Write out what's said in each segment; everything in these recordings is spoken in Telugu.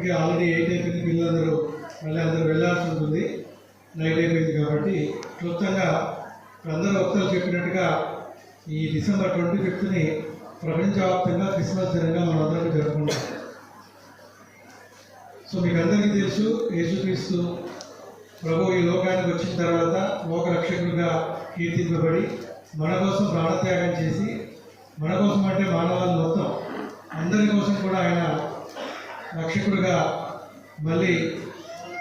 ఇప్పటికే ఆల్రెడీ ఎయిట్ అయిపోయింది పిల్లలందరూ మళ్ళీ అందరూ వెళ్ళాల్సి ఉంటుంది. నైట్ అయిపోయింది కాబట్టి క్లుప్తంగా అందరూ ఒకసారి చెప్పినట్టుగా ఈ డిసెంబర్ ట్వంటీ ఫిఫ్త్ని ప్రపంచవ్యాప్తంగా క్రిస్మస్ దినంగా మనం అందరం జరుపుకుంటాం. సో మీకు అందరికీ తెలుసు యేసుక్రీస్తు ప్రభు ఈ లోకానికి వచ్చిన తర్వాత లోక రక్షకులుగా కీర్తింపబడి మన కోసం ప్రాణత్యాగం చేసి మన కోసం అంటే మానవాళి మొత్తం అందరి కోసం కూడా ఆయన రక్షకుడిగా మళ్ళీ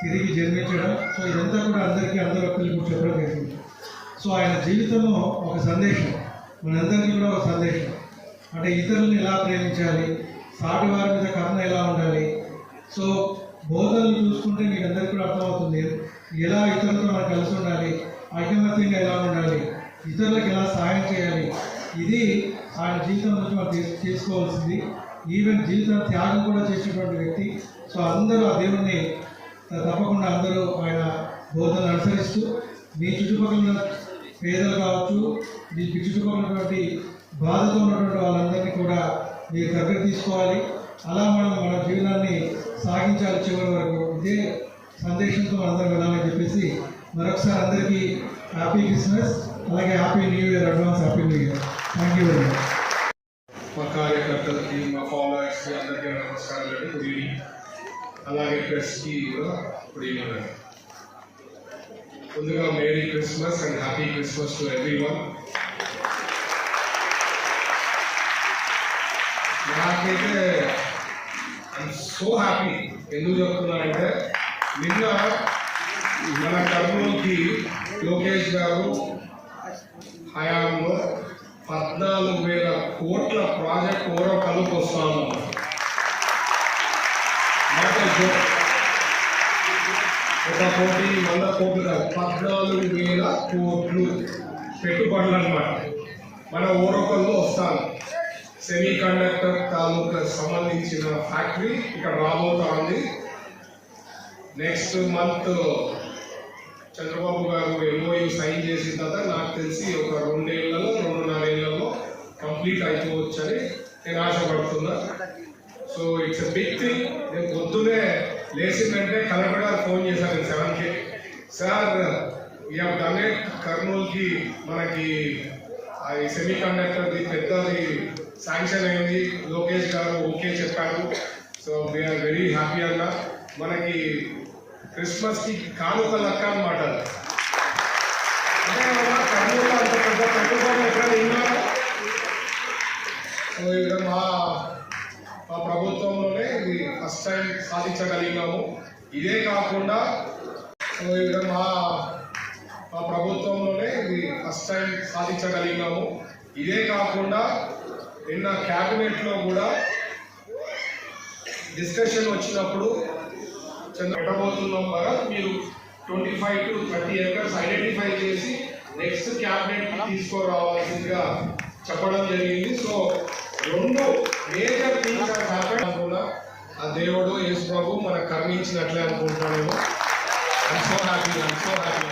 తిరిగి జన్మించడం. సో ఇదంతా కూడా అందరికీ అందరూ వ్యక్తులకు చెప్పడం జరిగింది. సో ఆయన జీవితము ఒక సందేశం. మనందరికీ కూడా ఒక సందేశం. అంటే ఇతరులను ఎలా ప్రేమించాలి? సాటి వారి మీద కరుణ ఎలా ఉండాలి? సో బోధనలు చూసుకుంటే మీకు అందరికీ కూడా అర్థమవుతుంది. ఎలా ఇతరులతో మనం కలిసి ఉండాలి? ఐకమత్యంగా ఎలా ఉండాలి? ఇతరులకు ఎలా సహాయం చేయాలి? ఇది ఆయన జీవితం నుంచి మనం తీసుకోవాల్సింది. చేసుకోవాల్సింది ఈవెన్ జీవితం త్యాగం కూడా చేసినటువంటి వ్యక్తి. సో అందరూ ఆ దేవుణ్ణి తప్పకుండా అందరూ ఆయన బోధనలు అనుసరిస్తూ మీ చుట్టుపక్కల పేదలు కావచ్చు మీ చుట్టుపక్కల ఉన్నటువంటి బాధతో ఉన్నటువంటి వాళ్ళందరినీ కూడా మీరు దగ్గర తీసుకోవాలి. అలా మనం మన జీవనాన్ని సాగించాలి చివరి వరకు. ఇదే సందేశంతో అందరం వెళ్ళాలని చెప్పేసి మరొకసారి అందరికీ హ్యాపీ క్రిస్మస్ అలాగే happy new year advance happy new year. Thank you very much. ఫాలోవర్స్కి అందరికీ నమస్కారాలు అండి గుడ్ ఈవినింగ్ అలాగే ప్రెస్కి కూడా గుడ్ ఈవినింగ్ అండి ముందుగా merry Christmas and happy Christmas to everyone నాకైతే ఐఎమ్ సో హ్యాపీ ఎందుకు చెప్తున్నానంటే నిన్న మన కర్నూలుకి లోకేష్ గారు హయాంలో పద్నాలుగు వేల కోట్ల ప్రాజెక్ట్ ఓరో కలుపు వస్తా ఉన్నాం ఒక కోటి వంద కోట్లు కాదు పద్నాలుగు వేల కోట్లు పెట్టుబడులు అన్నమాట మన ఓరకల్లో వస్తాను సెమీ కండక్టర్ తాలూకా సంబంధించిన ఫ్యాక్టరీ ఇక్కడ రాబోతా ఉంది నెక్స్ట్ మంత్ చంద్రబాబు గారు ఎంఓయూ సైన్ చేసిన తర్వాత నాకు తెలిసి ఒక రెండేళ్ళలో రెండున్నరేళ్ళలో కంప్లీట్ అయిపోవచ్చని నేను ఆశపడుతున్నా. సో ఇట్స్ బిగ్ థింగ్ నేను పొద్దునే లేచిందంటే కలెక్టర్ గారు ఫోన్ చేశాను సెవెన్కి సార్ యూ డన్ ఇట్ కర్నూలుకి మనకి అది ఈ సెమీ కండక్టర్ది పెద్దది శాంక్షన్ అయింది. లోకేష్ గారు ఓకే చెప్పారు. సో వీఆర్ వెరీ హ్యాపీ అన్న. మనకి క్రిస్మస్కి కానుక లక్క అనమాట అంటే మన కర్నూలులో అంత పెద్ద పెట్టుబడి ఎక్కడ ఉన్నారు సో ఇక్కడ మా మా ప్రభుత్వంలోనే ఇది ఫస్ట్ టైం సాధించగలిగినాము ఇదే కాకుండా ఇక్కడ మా మా ప్రభుత్వంలోనే ఇది ఫస్ట్ టైం సాధించగలిగినాము. ఇదే కాకుండా నిన్న క్యాబినెట్లో కూడా డిస్కషన్ వచ్చినప్పుడు పెట్టబోతున్నాం కదా మీరు twenty five to thirty acres identify చేసి నెక్స్ట్ క్యాబినెట్ తీసుకురావాల్సిందిగా చెప్పడం జరిగింది. సో రెండు మేజర్ థింగ్స్ హ్యాపెన్ కూడా ఆ దేవుడు యేసు ప్రభు మనకు కర్మించినట్లే అనుకుంటున్నాను సో హ్యాపీ సో హ్యాపీ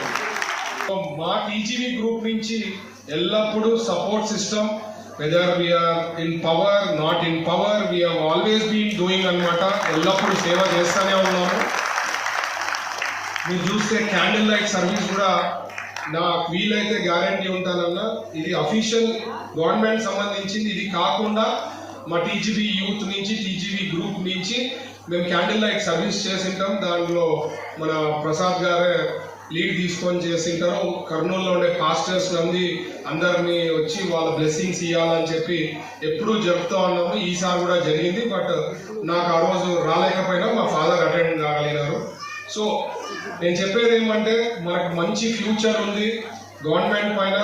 మా టీజీవీ గ్రూప్ నుంచి ఎల్లప్పుడూ support system whether we are in power not in power we are always been doing అన్నమాట. ఎల్లప్పుడూ సేవ చేస్తూనే ఉన్నాము. మీరు చూస్తే క్యాండిల్ లైట్ సర్వీస్ కూడా నాకు వీలైతే గ్యారంటీ ఉంటానన్నా. ఇది అఫీషియల్ గవర్నమెంట్ సంబంధించింది. ఇది కాకుండా మా టీజీబీ యూత్ నుంచి టీజీబీ గ్రూప్ నుంచి మేము క్యాండిల్ లైట్ సర్వీస్ చేసింటాం. దానిలో మన ప్రసాద్ గారే లీడ్ తీసుకొని చేసింటారు. కర్నూలులో ఉండే పాస్టర్స్ మంది అందరినీ వచ్చి వాళ్ళ బ్లెస్సింగ్స్ ఇవ్వాలని చెప్పి ఎప్పుడూ జరుపుతూ ఉన్నాము. ఈసారి కూడా జరిగింది. బట్ నాకు ఆ రోజు రాలేకపోయినా మా ఫాదర్ అటెండ్ కాగలిగినారు. సో నేను చెప్పేది ఏమంటే మనకు మంచి ఫ్యూచర్ ఉంది. గవర్నమెంట్ పైన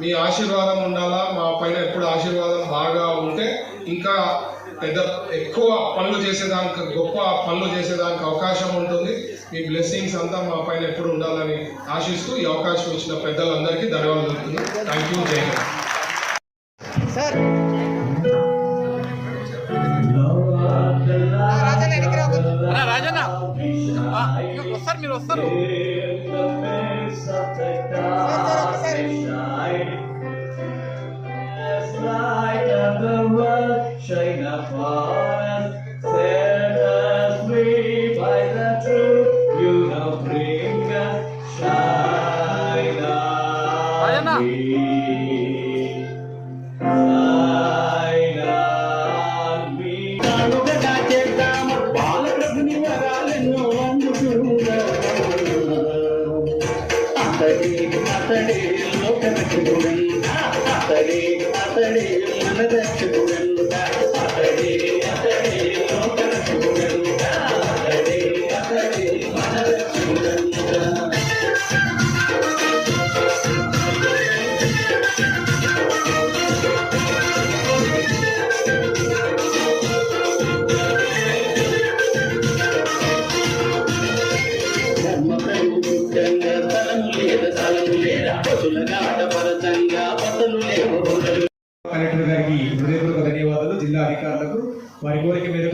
మీ ఆశీర్వాదం ఉండాలా? మా పైన ఎప్పుడు ఆశీర్వాదం బాగా ఉంటే ఇంకా పెద్ద ఎక్కువ పనులు చేసేదానికి గొప్ప పనులు చేసేదానికి అవకాశం ఉంటుంది. మీ బ్లెస్సింగ్స్ అంతా మా పైన ఎప్పుడు ఉండాలని ఆశిస్తూ ఈ అవకాశం ఇచ్చిన పెద్దలందరికీ ధన్యవాదాలు థ్యాంక్ యూ జై హింద్ సార్. రాజన్న వస్తారు మీరు వస్తారు. వాడుగా చేద్దాము. బాలరఘుని వరాలను అందుకుందా అతడే అతడే మన కలెక్టర్ గారికి హృదయపూర్వక ధన్యవాదాలు. జిల్లా అధికారులకు వారి కోరిక మీద